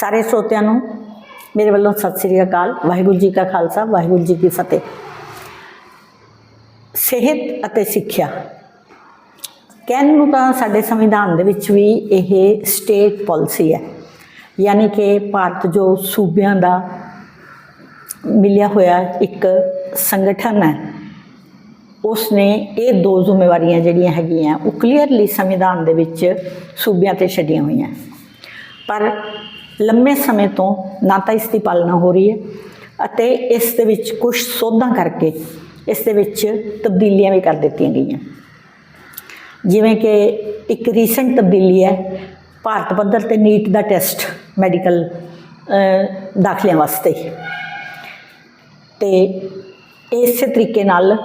ਸਾਰੇ ਸਰੋਤਿਆਂ ਨੂੰ ਮੇਰੇ ਵੱਲੋਂ ਸਤਿ ਸ੍ਰੀ ਅਕਾਲ, ਵਾਹਿਗੁਰੂ ਜੀ ਕਾ ਖਾਲਸਾ, ਵਾਹਿਗੁਰੂ ਜੀ ਕੀ ਫਤਿਹ। ਸਿਹਤ ਅਤੇ ਸਿੱਖਿਆ। ਕਹਿਣ ਨੂੰ ਤਾਂ ਸਾਡੇ ਸੰਵਿਧਾਨ ਦੇ ਵਿੱਚ ਵੀ ਇਹ ਸਟੇਟ ਪਾਲਿਸੀ ਹੈ। ਯਾਨੀ ਕਿ ਭਾਰਤ ਜੋ ਸੂਬਿਆਂ ਦਾ ਮਿਲਿਆ ਹੋਇਆ ਇੱਕ ਸੰਗਠਨ ਹੈ ਉਸ ਨੇ ਇਹ ਦੋ ਜ਼ਿੰਮੇਵਾਰੀਆਂ ਜਿਹੜੀਆਂ ਹੈਗੀਆਂ, ਉਹ ਕਲੀਅਰਲੀ ਸੰਵਿਧਾਨ ਦੇ ਵਿੱਚ ਸੂਬਿਆਂ ਤੇ ਛੱਡੀਆਂ ਹੋਈਆਂ। ਪਰ ਲੰਮੇ ਸਮੇਂ ਤੋਂ ਨਾ ਤਾਂ ਇਸ ਦੀ ਪਾਲਣਾ ਹੋ ਰਹੀ ਹੈ ਅਤੇ ਇਸ ਦੇ ਵਿੱਚ ਕੁਝ ਸੋਧਾਂ ਕਰਕੇ ਇਸ ਦੇ ਵਿੱਚ ਤਬਦੀਲੀਆਂ ਵੀ ਕਰ ਦਿੱਤੀਆਂ ਗਈਆਂ। ਜਿਵੇਂ ਕਿ ਇੱਕ ਰੀਸੈਂਟ ਤਬਦੀਲੀ ਹੈ, ਭਾਰਤ ਪੱਧਰ ਤੇ ਨੀਟ ਦਾ ਟੈਸਟ ਮੈਡੀਕਲ ਦਾਖਲਿਆਂ ਵਾਸਤੇ। ਤੇ ਇਸੇ ਤਰੀਕੇ ਨਾਲ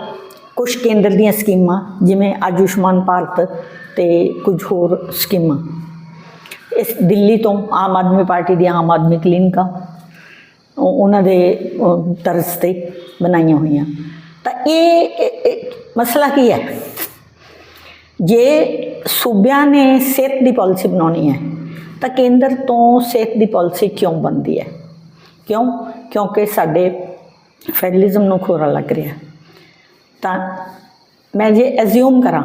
ਕੁਝ ਕੇਂਦਰ ਦੀਆਂ ਸਕੀਮਾਂ, ਜਿਵੇਂ ਆਯੁਸ਼ਮਾਨ ਭਾਰਤ ਤੇ ਕੁਝ ਹੋਰ ਸਕੀਮਾਂ। ਇਸ ਦਿੱਲੀ ਤੋਂ ਆਮ ਆਦਮੀ ਪਾਰਟੀ ਦੀਆਂ ਆਮ ਆਦਮੀ ਕਲੀਨਿਕਾਂ ਉਹਨਾਂ ਦੇ ਅਹ, ਤਰਜ਼ ਤੇ ਬਣਾਈਆਂ ਹੋਈਆਂ। ਤਾਂ ਇਹ ਇਹ ਮਸਲਾ ਕੀ ਹੈ? ਜੇ ਸੂਬਿਆਂ ਨੇ ਸਿਹਤ ਦੀ ਪਾਲਿਸੀ ਬਣਾਉਣੀ ਹੈ ਤਾਂ ਕੇਂਦਰ ਤੋਂ ਸਿਹਤ ਦੀ ਪਾਲਿਸੀ ਕਿਉਂ ਬਣਦੀ ਹੈ? ਕਿਉਂ? ਕਿਉਂਕਿ ਸਾਡੇ ਫੈਡਰਲਿਜ਼ਮ ਨੂੰ ਖੋਰਾ ਲੱਗ ਰਿਹਾ ਤਾਂ ਮੈਂ ਜੇ ਐਜ਼ਿਊਮ ਕਰਾਂ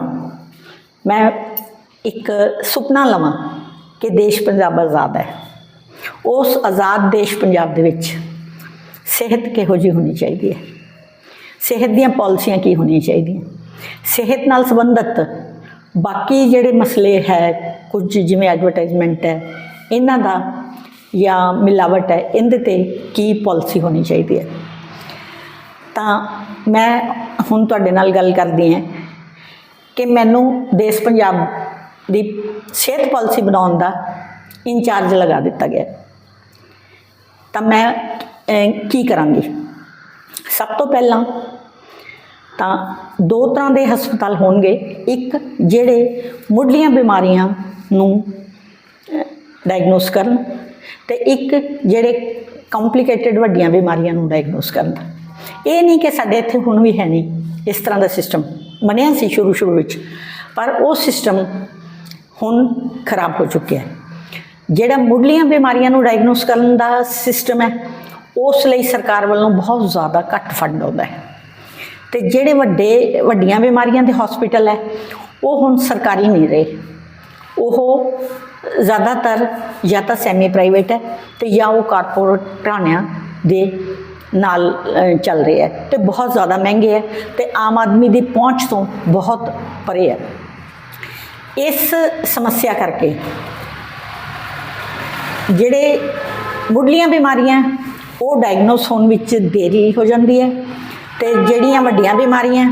ਮੈਂ ਇੱਕ ਸੁਪਨਾ ਲਵਾਂ ਕਿ ਦੇਸ਼ ਪੰਜਾਬ ਆਜ਼ਾਦ ਹੈ। ਉਸ ਆਜ਼ਾਦ ਦੇਸ਼ ਪੰਜਾਬ ਦੇ ਵਿੱਚ ਸਿਹਤ ਕਿਹੋ ਜਿਹੀ ਹੋਣੀ ਚਾਹੀਦੀ ਹੈ? ਸਿਹਤ ਦੀਆਂ ਪਾਲਿਸੀਆਂ ਕੀ ਹੋਣੀਆਂ ਚਾਹੀਦੀਆਂ? ਸਿਹਤ ਨਾਲ ਸੰਬੰਧਿਤ ਬਾਕੀ ਜਿਹੜੇ ਮਸਲੇ ਹੈ, ਕੁਝ ਜਿਵੇਂ ਐਡਵਰਟਾਈਜ਼ਮੈਂਟ ਹੈ, ਇਹਨਾਂ ਦਾ ਜਾਂ ਮਿਲਾਵਟ ਹੈ, ਇਹਦੇ ਤੇ ਕੀ ਪਾਲਿਸੀ ਹੋਣੀ ਚਾਹੀਦੀ ਹੈ? ਤਾਂ ਮੈਂ ਹੁਣ ਤੁਹਾਡੇ ਨਾਲ ਗੱਲ ਕਰਦੀ ਹਾਂ ਕਿ ਮੈਨੂੰ ਦੇਸ਼ ਪੰਜਾਬ ਦੀ ਸਿਹਤ ਪਾਲਿਸੀ ਬਣਾਉਣ ਦਾ ਇੰਚਾਰਜ ਲਗਾ ਦਿੱਤਾ ਗਿਆ। ਤਾਂ ਮੈਂ ਕੀ ਕਰਾਂਗੀ? ਸਭ ਤੋਂ ਪਹਿਲਾਂ ਤਾਂ ਦੋ ਤਰ੍ਹਾਂ ਦੇ ਹਸਪਤਾਲ ਹੋਣਗੇ। ਇੱਕ ਜਿਹੜੇ ਮੁੱਢਲੀਆਂ ਬਿਮਾਰੀਆਂ ਨੂੰ ਡਾਇਗਨੋਸ ਕਰਨ ਤੇ ਇੱਕ ਜਿਹੜੇ ਕੰਪਲਿਕੇਟਡ ਵੱਡੀਆਂ ਬਿਮਾਰੀਆਂ ਨੂੰ ਡਾਇਗਨੋਸ ਕਰਨ। ਇਹ ਨਹੀਂ ਕਿ ਸਾਡੇ ਇੱਥੇ ਹੁਣ ਵੀ ਹੈ ਨਹੀਂ ਇਸ ਤਰ੍ਹਾਂ ਦਾ ਸਿਸਟਮ ਬਣਿਆ ਸੀ ਸ਼ੁਰੂ ਸ਼ੁਰੂ ਵਿੱਚ। ਪਰ ਉਹ ਸਿਸਟਮ ਹੁਣ ਖਰਾਬ ਹੋ ਚੁੱਕਿਆ ਹੈ। ਜਿਹੜਾ ਮੁੱਢਲੀਆਂ ਬਿਮਾਰੀਆਂ ਨੂੰ ਡਾਇਗਨੋਸ ਕਰਨ ਦਾ ਸਿਸਟਮ ਹੈ, ਉਸ ਲਈ ਸਰਕਾਰ ਵੱਲੋਂ ਬਹੁਤ ਜ਼ਿਆਦਾ ਘੱਟ ਫੰਡ ਆਉਂਦਾ ਹੈ। ਤੇ ਜਿਹੜੇ ਵੱਡੇ, ਵੱਡੀਆਂ ਬਿਮਾਰੀਆਂ ਦੇ ਹਸਪੀਟਲ ਹੈ, ਉਹ ਹੁਣ ਸਰਕਾਰੀ ਨਹੀਂ ਰਹੇ। ਉਹ ਜ਼ਿਆਦਾਤਰ ਜਾਂ ਤਾਂ ਸੈਮੀ ਪ੍ਰਾਈਵੇਟ ਹੈ ਤੇ ਜਾਂ ਉਹ ਕਾਰਪੋਰੇਟ ਘਰਾਣਿਆਂ ਦੇ ਨਾਲ ਚੱਲ ਰਹੇ ਹੈ ਤੇ ਬਹੁਤ ਜ਼ਿਆਦਾ ਮਹਿੰਗੇ ਹੈ ਤੇ ਆਮ ਆਦਮੀ ਦੀ ਪਹੁੰਚ ਤੋਂ ਬਹੁਤ ਪਰੇ ਹੈ। ਇਸ ਸਮੱਸਿਆ ਕਰਕੇ ਜਿਹੜੇ ਮੁੱਢਲੀਆਂ ਬਿਮਾਰੀਆਂ, ਉਹ ਡਾਇਗਨੋਸ ਹੋਣ ਵਿੱਚ ਦੇਰੀ ਹੋ ਜਾਂਦੀ ਹੈ ਤੇ ਜਿਹੜੀਆਂ ਵੱਡੀਆਂ ਬਿਮਾਰੀਆਂ,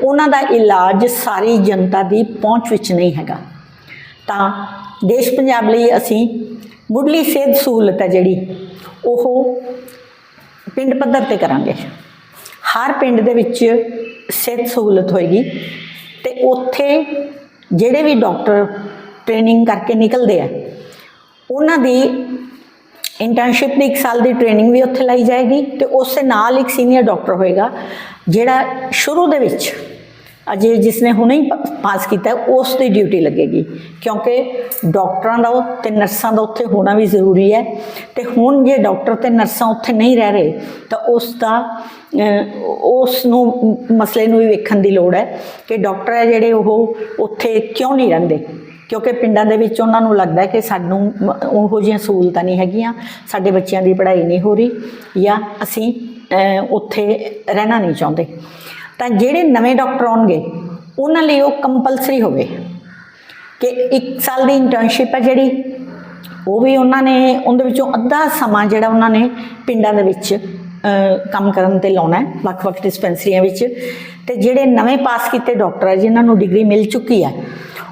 ਉਹਨਾਂ ਦਾ ਇਲਾਜ ਸਾਰੀ ਜਨਤਾ ਦੀ ਪਹੁੰਚ ਵਿੱਚ ਨਹੀਂ ਹੈਗਾ। ਤਾਂ ਦੇਸ਼ ਪੰਜਾਬ ਲਈ ਅਸੀਂ ਮੁੱਢਲੀ ਸਿਹਤ ਸਹੂਲਤ ਹੈ ਜਿਹੜੀ, ਉਹ ਪਿੰਡ ਪੱਧਰ ਤੇ ਕਰਾਂਗੇ। ਹਰ ਪਿੰਡ ਦੇ ਵਿੱਚ ਸਿਹਤ ਸਹੂਲਤ ਹੋਏਗੀ ਤੇ ਉੱਥੇ ਜਿਹੜੇ ਵੀ ਡਾਕਟਰ ਟ੍ਰੇਨਿੰਗ ਕਰਕੇ ਨਿਕਲਦੇ ਆ, ਉਹਨਾਂ ਦੀ ਇੰਟਰਨਸ਼ਿਪ ਦੀ 1 ਸਾਲ ਦੀ ਟ੍ਰੇਨਿੰਗ ਵੀ ਉੱਥੇ ਲਈ ਜਾਏਗੀ ਤੇ ਉਸ ਦੇ ਨਾਲ ਇੱਕ ਸੀਨੀਅਰ ਡਾਕਟਰ ਹੋਏਗਾ, ਜਿਹੜਾ ਸ਼ੁਰੂ ਦੇ ਵਿੱਚ ਅਜੇ ਜਿਸ ਨੇ ਹੁਣੇ ਹੀ ਪਾਸ ਕੀਤਾ ਉਸ ਦੀ ਡਿਊਟੀ ਲੱਗੇਗੀ। ਕਿਉਂਕਿ ਡਾਕਟਰਾਂ ਦਾ ਉਹ ਤੇ ਨਰਸਾਂ ਦਾ ਉੱਥੇ ਹੋਣਾ ਵੀ ਜ਼ਰੂਰੀ ਹੈ। ਤੇ ਹੁਣ ਜੇ ਡਾਕਟਰ ਤੇ ਨਰਸਾਂ ਉੱਥੇ ਨਹੀਂ ਰਹਿ ਰਹੇ, ਤਾਂ ਉਸ ਦਾ ਉਸ ਨੂੰ ਮਸਲੇ ਨੂੰ ਵੀ ਵੇਖਣ ਦੀ ਲੋੜ ਹੈ ਕਿ ਡਾਕਟਰ ਹੈ ਜਿਹੜੇ ਉਹ ਉੱਥੇ ਕਿਉਂ ਨਹੀਂ ਰਹਿੰਦੇ। ਕਿਉਂਕਿ ਪਿੰਡਾਂ ਦੇ ਵਿੱਚ ਉਹਨਾਂ ਨੂੰ ਲੱਗਦਾ ਹੈ ਕਿ ਸਾਨੂੰ ਉਹੋ ਜਿਹੀਆਂ ਸਹੂਲਤਾਂ ਨਹੀਂ ਹੈਗੀਆਂ, ਸਾਡੇ ਬੱਚਿਆਂ ਦੀ ਪੜ੍ਹਾਈ ਨਹੀਂ ਹੋ ਰਹੀ ਜਾਂ ਅਸੀਂ ਉੱਥੇ ਰਹਿਣਾ ਨਹੀਂ ਚਾਹੁੰਦੇ। ਤਾਂ ਜਿਹੜੇ ਨਵੇਂ ਡਾਕਟਰ ਆਉਣਗੇ, ਉਹਨਾਂ ਲਈ ਉਹ ਕੰਪਲਸਰੀ ਹੋਵੇ ਕਿ 1 ਸਾਲ ਦੀ ਇੰਟਰਨਸ਼ਿਪ ਹੈ ਜਿਹੜੀ, ਉਹ ਵੀ ਉਹਨਾਂ ਨੇ, ਉਹਦੇ ਵਿੱਚੋਂ ਅੱਧਾ ਸਮਾਂ ਜਿਹੜਾ ਉਹਨਾਂ ਨੇ ਪਿੰਡਾਂ ਦੇ ਵਿੱਚ ਕੰਮ ਕਰਨ ਤੇ ਲਾਉਣਾ ਹੈ, ਵੱਖ-ਵੱਖ ਡਿਸਪੈਂਸਰੀਆਂ ਵਿੱਚ। ਤੇ ਜਿਹੜੇ ਨਵੇਂ ਪਾਸ ਕੀਤੇ ਡਾਕਟਰ ਹੈ ਜਿਨ੍ਹਾਂ ਨੂੰ ਡਿਗਰੀ ਮਿਲ ਚੁੱਕੀ ਹੈ,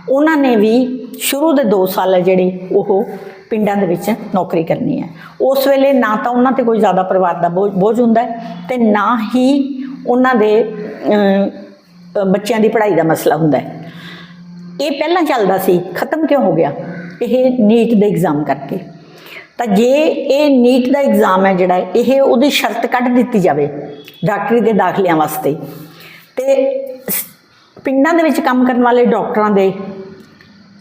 ਉਹਨਾਂ ਨੇ ਵੀ ਸ਼ੁਰੂ ਦੇ 2 ਸਾਲ ਹੈ ਜਿਹੜੇ ਉਹ ਪਿੰਡਾਂ ਦੇ ਵਿੱਚ ਨੌਕਰੀ ਕਰਨੀ ਹੈ। ਉਸ ਵੇਲੇ ਨਾ ਤਾਂ ਉਹਨਾਂ ਤੇ ਕੋਈ ਜ਼ਿਆਦਾ ਪਰਿਵਾਰ ਦਾ ਬੋਝ ਬੋਝ ਹੁੰਦਾ ਹੈ ਤੇ ਨਾ ਹੀ ਉਹਨਾਂ ਦੇ ਬੱਚਿਆਂ ਦੀ ਪੜ੍ਹਾਈ ਦਾ ਮਸਲਾ ਹੁੰਦਾ ਹੈ। ਇਹ ਪਹਿਲਾਂ ਚੱਲਦਾ ਸੀ, ਖਤਮ ਕਿਉਂ ਹੋ ਗਿਆ? ਇਹ ਨੀਟ ਦੇ ਐਗਜ਼ਾਮ ਕਰਕੇ। ਤਾਂ ਜੇ ਇਹ ਨੀਟ ਦਾ ਐਗਜ਼ਾਮ ਹੈ ਜਿਹੜਾ, ਇਹ ਉਹਦੀ ਸ਼ਰਤ ਕੱਢ ਦਿੱਤੀ ਜਾਵੇ ਡਾਕਟਰੀ ਦੇ ਦਾਖਲਿਆਂ ਵਾਸਤੇ। ਤੇ ਪਿੰਡਾਂ ਦੇ ਵਿੱਚ ਕੰਮ ਕਰਨ ਵਾਲੇ ਡਾਕਟਰਾਂ ਦੇ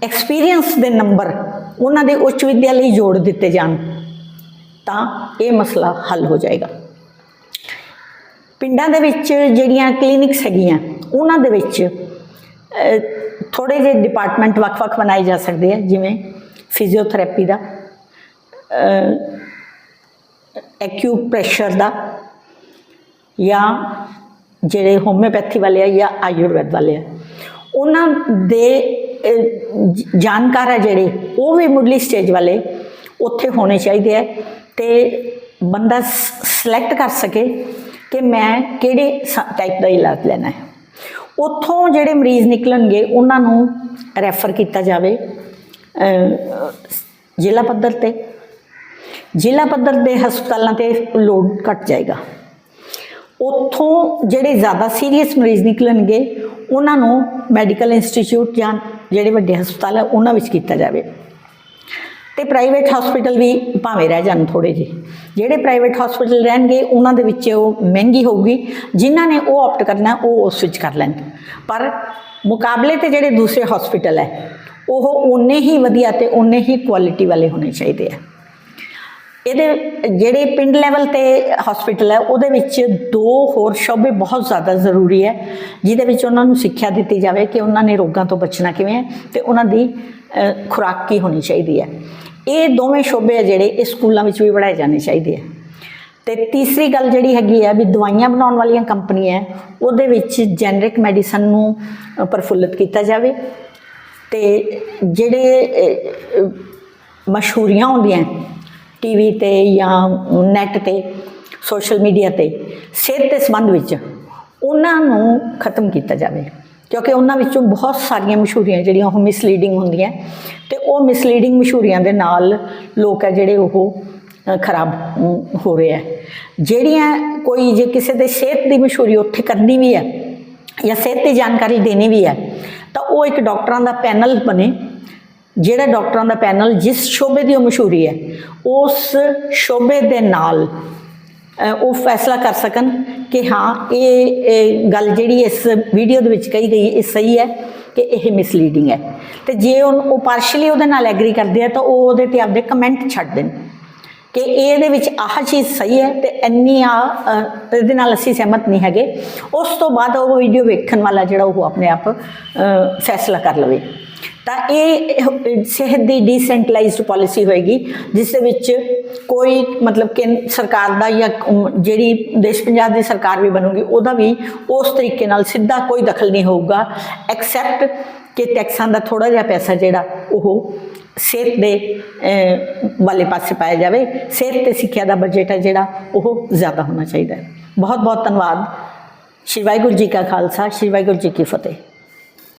ਐਕਸਪੀਰੀਅੰਸ ਦੇ ਨੰਬਰ ਉਹਨਾਂ ਦੇ ਉੱਚ ਵਿੱਦਿਆ ਲਈ ਜੋੜ ਦਿੱਤੇ ਜਾਣ, ਤਾਂ ਇਹ ਮਸਲਾ ਹੱਲ ਹੋ ਜਾਏਗਾ। ਪਿੰਡਾਂ ਦੇ ਵਿੱਚ ਜਿਹੜੀਆਂ ਕਲੀਨਿਕਸ ਹੈਗੀਆਂ, ਉਹਨਾਂ ਦੇ ਵਿੱਚ ਥੋੜੇ ਜਿਹੇ ਡਿਪਾਰਟਮੈਂਟ ਵੱਖ-ਵੱਖ ਬਣਾਏ ਜਾ ਸਕਦੇ ਆ, ਜਿਵੇਂ ਫਿਜ਼ੀਓਥੈਰੇਪੀ ਦਾ ਐਕਿਊਪ੍ਰੈਸ਼ਰ ਦਾ, ਜਾਂ ਜਿਹੜੇ ਹੋਮਿਓਪੈਥੀ ਵਾਲੇ ਆ ਜਾਂ ਆਯੁਰਵੈਦ ਵਾਲੇ ਆ। ਉਹਨਾਂ ਦੇ ਜਾਣਕਾਰ ਆ ਜਿਹੜੇ, ਉਹ ਵੀ ਮੁੱਢਲੀ ਸਟੇਜ ਵਾਲੇ, ਉੱਥੇ ਹੋਣੇ ਚਾਹੀਦੇ ਆ, ਤੇ ਬੰਦਾ ਸਿਲੈਕਟ ਕਰ ਸਕੇ ਕਿ ਮੈਂ ਕਿਹੜੇ ਟਾਈਪ ਦਾ ਇਲਾਜ ਲੈਣਾ ਹੈ। ਉੱਥੋਂ ਜਿਹੜੇ ਮਰੀਜ਼ ਨਿਕਲਣਗੇ, ਉਹਨਾਂ ਨੂੰ ਰੈਫਰ ਕੀਤਾ ਜਾਵੇ ਜ਼ਿਲ੍ਹਾ ਪੱਧਰ ਤੇ। ਜ਼ਿਲ੍ਹਾ ਪੱਧਰ ਦੇ ਹਸਪਤਾਲਾਂ ਤੇ ਲੋਡ ਘਟ ਜਾਏਗਾ। ਉੱਥੋਂ ਜਿਹੜੇ ਜ਼ਿਆਦਾ ਸੀਰੀਅਸ ਮਰੀਜ਼ ਨਿਕਲਣਗੇ, ਉਹਨਾਂ ਨੂੰ ਮੈਡੀਕਲ ਇੰਸਟੀਚਿਊਟ ਜਾਂ ਜਿਹੜੇ ਵੱਡੇ ਹਸਪਤਾਲ ਹੈ, ਉਹਨਾਂ ਵਿੱਚ ਕੀਤਾ ਜਾਵੇ। ਤੇ ਪ੍ਰਾਈਵੇਟ ਹਸਪੀਟਲ ਵੀ ਭਾਵੇਂ ਰਹਿ ਜਾਣ ਥੋੜੇ ਜਿਹੇ। ਜਿਹੜੇ ਪ੍ਰਾਈਵੇਟ ਹਸਪੀਟਲ ਰਹਿਣਗੇ, ਉਹਨਾਂ ਦੇ ਵਿੱਚ ਉਹ ਮਹਿੰਗੀ ਹੋਊਗੀ। ਜਿਨ੍ਹਾਂ ਨੇ ਉਹ ਆਪਟ ਕਰਨਾ, ਉਹ ਉਸ ਵਿੱਚ ਕਰ ਲੈਣ। ਪਰ ਮੁਕਾਬਲੇ ਤੇ ਜਿਹੜੇ ਦੂਸਰੇ ਹਸਪੀਟਲ ਹੈ, ਉਹ ਉਨੇ ਹੀ ਵਧੀਆ ਤੇ ਉਨੇ ਹੀ ਕੁਆਲਿਟੀ ਵਾਲੇ ਹੋਣੇ ਚਾਹੀਦੇ ਆ। ਇਹਦੇ ਜਿਹੜੇ ਪਿੰਡ ਲੈਵਲ ਤੇ ਹਸਪੀਟਲ ਹੈ, ਉਹਦੇ ਵਿੱਚ ਦੋ ਹੋਰ ਸ਼ੋਬੇ ਬਹੁਤ ਜ਼ਿਆਦਾ ਜ਼ਰੂਰੀ ਹੈ, ਜਿਹਦੇ ਵਿੱਚ ਉਹਨਾਂ ਨੂੰ ਸਿੱਖਿਆ ਦਿੱਤੀ ਜਾਵੇ ਕਿ ਉਹਨਾਂ ਨੇ ਰੋਗਾਂ ਤੋਂ ਬਚਣਾ ਕਿਵੇਂ ਹੈ ਤੇ ਉਹਨਾਂ ਦੀ ਖੁਰਾਕ ਕੀ ਹੋਣੀ ਚਾਹੀਦੀ ਹੈ। ਇਹ ਦੋਵੇਂ ਸ਼ੋਬੇ ਆ ਜਿਹੜੇ ਇਹ ਸਕੂਲਾਂ ਵਿੱਚ ਵੀ ਪੜ੍ਹਾਏ ਜਾਣੇ ਚਾਹੀਦੇ ਆ। ਤੇ ਤੀਸਰੀ ਗੱਲ ਜਿਹੜੀ ਹੈਗੀ ਹੈ ਵੀ ਦਵਾਈਆਂ ਬਣਾਉਣ ਵਾਲੀਆਂ ਕੰਪਨੀਆਂ ਉਹਦੇ ਵਿੱਚ ਜੈਨਰਿਕ ਮੈਡੀਸਨ ਨੂੰ ਅ, ਕੀਤਾ ਜਾਵੇ। ਤੇ ਜਿਹੜੇ ਅ, ਅ, ਮਸ਼ਹੂਰੀਆਂ ਹੁੰਦੀਆਂ ਟੀਵੀ ਤੇ ਜਾਂ ਨੈਟ ਤੇ ਸੋਸ਼ਲ ਮੀਡੀਆ ਤੇ ਸਿਹਤ ਦੇ ਸੰਬੰਧ ਵਿੱਚ ਉਹਨਾਂ ਨੂੰ ਖਤਮ ਕੀਤਾ ਜਾਵੇ। ਕਿਉਂਕਿ ਉਹਨਾਂ ਵਿੱਚੋਂ ਬਹੁਤ ਸਾਰੀਆਂ ਮਸ਼ਹੂਰੀਆਂ ਜਿਹੜੀਆਂ ਉਹ ਮਿਸਲੀਡਿੰਗ ਹੁੰਦੀਆਂ। ਤੇ ਉਹ ਮਿਸਲੀਡਿੰਗ ਮਸ਼ਹੂਰੀਆਂ ਦੇ ਨਾਲ ਲੋਕ ਹੈ ਜਿਹੜੇ ਉਹ ਖਰਾਬ ਹੋ ਰਹੇ ਹੈ। ਜਿਹੜੀਆਂ ਕੋਈ ਜੇ ਕਿਸੇ ਦੇ ਸਿਹਤ ਦੀ ਮਸ਼ਹੂਰੀ ਉੱਥੇ ਕਰਨੀ ਵੀ ਹੈ ਜਾਂ ਸਿਹਤ ਦੀ ਜਾਣਕਾਰੀ ਦੇਣੀ ਵੀ ਹੈ, ਤਾਂ ਉਹ ਇੱਕ ਡਾਕਟਰਾਂ ਦਾ ਪੈਨਲ ਬਣੇ। ਜਿਹੜਾ ਡਾਕਟਰਾਂ ਦਾ ਪੈਨਲ ਜਿਸ ਸ਼ੋਬੇ ਦੀ ਉਹ ਮਸ਼ਹੂਰੀ ਹੈ, ਉਸ ਸ਼ੋਬੇ ਦੇ ਨਾਲ ਉਹ ਫੈਸਲਾ ਕਰ ਸਕਣ ਕਿ ਹਾਂ, ਇਹ ਗੱਲ ਜਿਹੜੀ ਇਸ ਵੀਡੀਓ ਦੇ ਵਿੱਚ ਕਹੀ ਗਈ, ਇਹ ਸਹੀ ਹੈ ਕਿ ਇਹ ਮਿਸਲੀਡਿੰਗ ਹੈ। ਤੇ ਜੇ ਉਹ ਪਾਰਸ਼ਲੀ ਉਹਦੇ ਨਾਲ ਐਗਰੀ ਕਰਦੇ ਆ, ਤਾਂ ਉਹ ਉਹਦੇ ਤੇ ਆਪਦੇ ਕਮੈਂਟ ਛੱਡ ਦੇਣ ਕਿ ਇਹਦੇ ਵਿੱਚ ਆਹ ਚੀਜ਼ ਸਹੀ ਹੈ ਤੇ ਇੰਨੀ ਆ ਇਹਦੇ ਨਾਲ ਅਸੀਂ ਸਹਿਮਤ ਨਹੀਂ ਹੈਗੇ। ਉਸ ਤੋਂ ਬਾਅਦ ਉਹ ਵੀਡੀਓ ਵੇਖਣ ਵਾਲਾ ਜਿਹੜਾ ਉਹ ਆਪਣੇ ਆਪ ਫੈਸਲਾ ਕਰ ਲਵੇ। ਤਾਂ ਇਹ ਸਿਹਤ ਦੀ ਡੀਸੈਂਟਰਲਾਈਜ਼ਡ ਪਾਲਿਸੀ ਹੋਏਗੀ, ਜਿਸ ਦੇ ਵਿੱਚ ਕੋਈ ਮਤਲਬ ਕਿ ਸਰਕਾਰ ਦਾ ਜਾਂ ਜਿਹੜੀ ਦੇਸ਼ ਪੰਜਾਬ ਦੀ ਸਰਕਾਰ ਵੀ ਬਣੂਗੀ, ਉਹਦਾ ਵੀ ਉਸ ਤਰੀਕੇ ਨਾਲ ਸਿੱਧਾ ਕੋਈ ਦਖਲ ਨਹੀਂ ਹੋਊਗਾ ਐਕਸੈਪਟ ਕਿ ਟੈਕਸਾਂ ਦਾ ਥੋੜਾ ਜਿਹਾ ਪੈਸਾ ਜਿਹੜਾ ਉਹ ਸਿਹਤ ਦੇ ਵਾਲੇ ਪਾਸੇ ਪਾਇਆ ਜਾਵੇ, ਸਿਹਤ ਤੇ ਸਿੱਖਿਆ ਦਾ ਬਜਟ ਹੈ ਜਿਹੜਾ ਉਹ ਜ਼ਿਆਦਾ ਹੋਣਾ ਚਾਹੀਦਾ ਹੈ। ਬਹੁਤ ਬਹੁਤ ਧੰਨਵਾਦ। ਸ਼੍ਰੀ ਵਾਹਿਗੁਰੂ ਜੀ ਕਾ ਖਾਲਸਾ, ਸ਼੍ਰੀ ਵਾਹਿਗੁਰੂ ਜੀ ਕੀ ਫਤਿਹ।